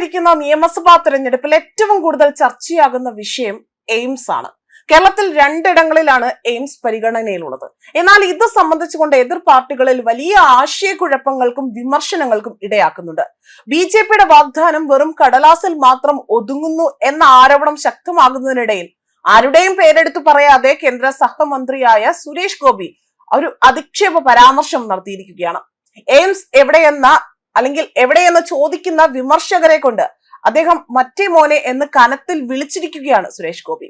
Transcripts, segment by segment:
വരാനിരിക്കുന്ന നിയമസഭാ തെരഞ്ഞെടുപ്പിൽ ഏറ്റവും കൂടുതൽ ചർച്ചയാകുന്ന വിഷയം എയിംസ് ആണ്. കേരളത്തിൽ രണ്ടിടങ്ങളിലാണ് എയിംസ് പരിഗണനയിലുള്ളത്. എന്നാൽ ഇത് സംബന്ധിച്ചുകൊണ്ട് എതിർ പാർട്ടികളിൽ വലിയ ആശയക്കുഴപ്പങ്ങൾക്കും വിമർശനങ്ങൾക്കും ഇടയാക്കുന്നുണ്ട്. ബി ജെ പിയുടെ വാഗ്ദാനം വെറും കടലാസിൽ മാത്രം ഒതുങ്ങുന്നു എന്ന ആരോപണം ശക്തമാകുന്നതിനിടയിൽ ആരുടെയും പേരെടുത്തു പറയാതെ കേന്ദ്ര സഹമന്ത്രിയായ സുരേഷ് ഗോപി ഒരു അധിക്ഷേപ പരാമർശം നടത്തിയിരിക്കുകയാണ്. എയിംസ് എവിടെയെന്ന അല്ലെങ്കിൽ എവിടെയെന്ന് ചോദിക്കുന്ന വിമർശകരെ കൊണ്ട് അദ്ദേഹം മറ്റേ മോനെ എന്ന് കനത്തിൽ വിളിച്ചിരിക്കുകയാണ് സുരേഷ് ഗോപി.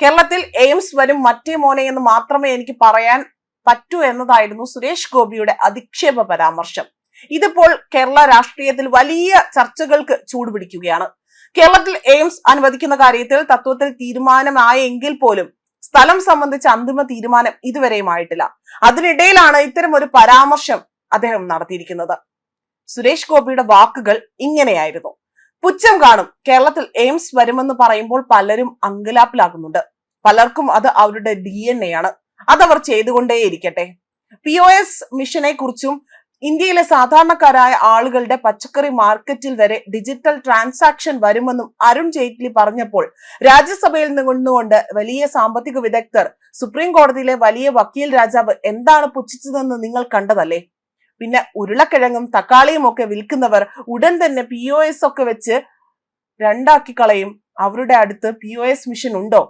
കേരളത്തിൽ എയിംസ് വരും മറ്റേ മോനെ എന്ന് മാത്രമേ എനിക്ക് പറയാൻ പറ്റൂ എന്നതായിരുന്നു സുരേഷ് ഗോപിയുടെ അധിക്ഷേപ പരാമർശം. ഇതിപ്പോൾ കേരള രാഷ്ട്രീയത്തിൽ വലിയ ചർച്ചകൾക്ക് ചൂടുപിടിക്കുകയാണ്. കേരളത്തിൽ എയിംസ് അനുവദിക്കുന്ന കാര്യത്തിൽ തത്വത്തിൽ തീരുമാനമായെങ്കിൽ പോലും സ്ഥലം സംബന്ധിച്ച അന്തിമ തീരുമാനം ഇതുവരെയും ആയിട്ടില്ല. അതിനിടയിലാണ് ഇത്തരം ഒരു പരാമർശം അദ്ദേഹം നടത്തിയിരിക്കുന്നത്. സുരേഷ് ഗോപിയുടെ വാക്കുകൾ ഇങ്ങനെയായിരുന്നു. പുച്ഛം കാണും. കേരളത്തിൽ എയിംസ് വരുമെന്ന് പറയുമ്പോൾ പലരും അങ്കലാപ്പിലാകുന്നുണ്ട്. പലർക്കും അത് അവരുടെ ഡി എൻ എ ആണ് അതവർ ചെയ്തുകൊണ്ടേയിരിക്കട്ടെ. പി ഒ എസ് മിഷനെ കുറിച്ചും ഇന്ത്യയിലെ സാധാരണക്കാരായ ആളുകളുടെ പച്ചക്കറി മാർക്കറ്റിൽ വരെ ഡിജിറ്റൽ ട്രാൻസാക്ഷൻ വരുമെന്നും അരുൺ ജെയ്റ്റ്ലി പറഞ്ഞപ്പോൾ രാജ്യസഭയിൽ നിന്നുകൊണ്ട് വലിയ സാമ്പത്തിക വിദഗ്ധർ സുപ്രീം കോടതിയിലെ വലിയ വക്കീൽ രാജാവ് എന്താണ് പുച്ഛിച്ചതെന്ന് നിങ്ങൾ കണ്ടതല്ലേ? പിന്നെ ഉരുളക്കിഴങ്ങും തക്കാളിയും ഒക്കെ വിൽക്കുന്നവർ ഉടൻ തന്നെ പി ഒ എസ് ഒക്കെ വെച്ച് രണ്ടാക്കി കളയും. അവരുടെ അടുത്ത് പി ഒ എസ് മിഷൻ ഉണ്ടോ?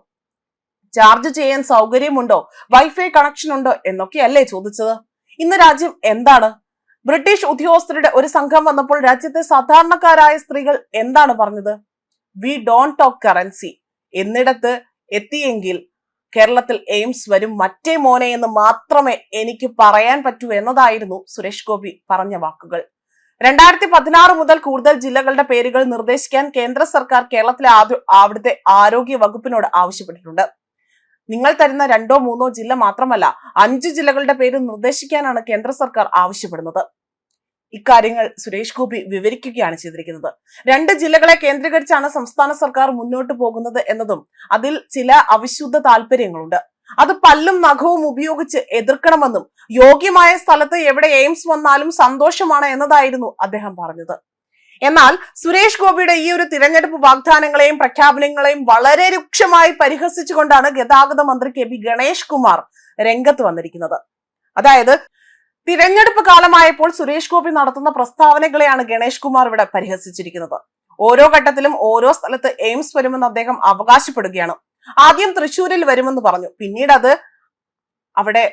ചാർജ് ചെയ്യാൻ സൗകര്യമുണ്ടോ? വൈഫൈ കണക്ഷൻ ഉണ്ടോ? എന്നൊക്കെയല്ലേ ചോദിച്ചത്. ഇന്ന് രാജ്യം എന്താണ്? ബ്രിട്ടീഷ് ഉദ്യോഗസ്ഥരുടെ ഒരു സംഘം വന്നപ്പോൾ രാജ്യത്തെ സാധാരണക്കാരായ സ്ത്രീകൾ എന്താണ് പറഞ്ഞത്? വി ഡോണ്ട് ടോക്ക് കറൻസി എന്നിടത്ത് എത്തിയെങ്കിൽ കേരളത്തിൽ എയിംസ് വരും മറ്റേ മോനെ എന്ന് മാത്രമേ എനിക്ക് പറയാൻ പറ്റൂ എന്നതായിരുന്നു സുരേഷ് ഗോപി പറഞ്ഞ വാക്കുകൾ. രണ്ടായിരത്തി പതിനാറ് മുതൽ കൂടുതൽ ജില്ലകളുടെ പേരുകൾ നിർദ്ദേശിക്കാൻ കേന്ദ്ര സർക്കാർ കേരളത്തിലെ അവിടുത്തെ ആരോഗ്യ വകുപ്പിനോട് ആവശ്യപ്പെട്ടിട്ടുണ്ട്. നിങ്ങൾ തരുന്ന രണ്ടോ മൂന്നോ ജില്ല മാത്രമല്ല അഞ്ച് ജില്ലകളുടെ പേര് നിർദ്ദേശിക്കാനാണ് കേന്ദ്ര സർക്കാർ ആവശ്യപ്പെടുന്നത്. ഇക്കാര്യങ്ങൾ സുരേഷ് ഗോപി വിവരിക്കുകയാണ് ചെയ്തിരിക്കുന്നത്. രണ്ട് ജില്ലകളെ കേന്ദ്രീകരിച്ചാണ് സംസ്ഥാന സർക്കാർ മുന്നോട്ട് പോകുന്നത് എന്നതും അതിൽ ചില അവിശുദ്ധ താല്പര്യങ്ങളുണ്ട്. അത് പല്ലും നഖവും ഉപയോഗിച്ച് എതിർക്കണമെന്നും യോഗ്യമായ സ്ഥലത്ത് എവിടെ എയിംസ് വന്നാലും സന്തോഷമാണ് എന്നതായിരുന്നു അദ്ദേഹം പറഞ്ഞത്. എന്നാൽ സുരേഷ് ഗോപിയുടെ ഈ ഒരു തിരഞ്ഞെടുപ്പ് വാഗ്ദാനങ്ങളെയും പ്രഖ്യാപനങ്ങളെയും വളരെ രൂക്ഷമായി പരിഹസിച്ചുകൊണ്ടാണ് ഗതാഗത മന്ത്രി കെ പി ഗണേഷ് കുമാർ രംഗത്ത് വന്നിരിക്കുന്നത്. അതായത് തിരഞ്ഞെടുപ്പ് കാലമായപ്പോൾ സുരേഷ് ഗോപി നടത്തുന്ന പ്രസ്താവനകളെയാണ് ഗണേഷ് കുമാർ ഇവിടെ പരിഹസിച്ചിരിക്കുന്നത്. ഓരോ ഘട്ടത്തിലും ഓരോ സ്ഥലത്ത് എയിംസ് വരുമെന്ന് അദ്ദേഹം അവകാശപ്പെടുകയാണ്. ആദ്യം തൃശൂരിൽ വരുമെന്ന് പറഞ്ഞു. പിന്നീട് അത് അവിടെ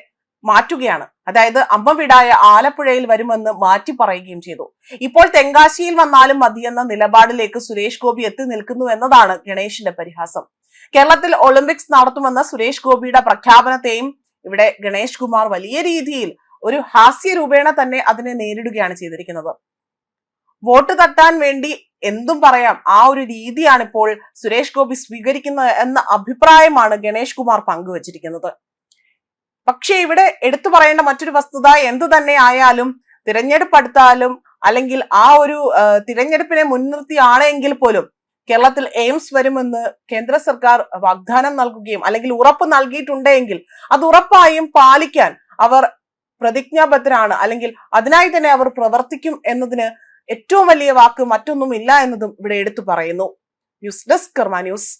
മാറ്റുകയാണ്. അതായത് അമ്മവിടായ ആലപ്പുഴയിൽ വരുമെന്ന് മാറ്റി പറയുകയും ചെയ്തു. ഇപ്പോൾ തെങ്കാശിയിൽ വന്നാലും മതിയെന്ന നിലപാടിലേക്ക് സുരേഷ് ഗോപി എത്തി നിൽക്കുന്നു എന്നതാണ് ഗണേഷിന്റെ പരിഹാസം. കേരളത്തിൽ ഒളിമ്പിക്സ് നടത്തുമെന്ന സുരേഷ് ഗോപിയുടെ പ്രഖ്യാപനത്തെയും ഇവിടെ ഗണേഷ് കുമാർ വലിയ രീതിയിൽ ഒരു ഹാസ്യ രൂപേണ തന്നെ അതിനെ നേരിടുകയാണ് ചെയ്തിരിക്കുന്നത്. വോട്ട് തട്ടാൻ വേണ്ടി എന്തും പറയാം. ആ ഒരു രീതിയാണ് ഇപ്പോൾ സുരേഷ് ഗോപി സ്വീകരിക്കുന്നത് എന്ന അഭിപ്രായമാണ് ഗണേഷ് കുമാർ പങ്കുവച്ചിരിക്കുന്നത്. പക്ഷേ ഇവിടെ എടുത്തു പറയേണ്ട മറ്റൊരു വസ്തുത എന്തു തന്നെ ആയാലും തിരഞ്ഞെടുപ്പ് അടുത്താലും അല്ലെങ്കിൽ ആ ഒരു തിരഞ്ഞെടുപ്പിനെ മുൻനിർത്തിയാണെങ്കിൽ പോലും കേരളത്തിൽ എയിംസ് വരുമെന്ന് കേന്ദ്ര സർക്കാർ വാഗ്ദാനം നൽകുകയും അല്ലെങ്കിൽ ഉറപ്പ് നൽകിയിട്ടുണ്ടെങ്കിൽ അത് ഉറപ്പായും പാലിക്കാൻ അവർ പ്രതിജ്ഞാബദ്ധരാണ്. അല്ലെങ്കിൽ അതിനായി തന്നെ അവർ പ്രവർത്തിക്കും എന്നതിന് ഏറ്റവും വലിയ വാക്ക് മറ്റൊന്നുമില്ല എന്നതും ഇവിടെ എടുത്തു പറയുന്നു. ന്യൂസ് ഡെസ്ക് കർമ്മ ന്യൂസ്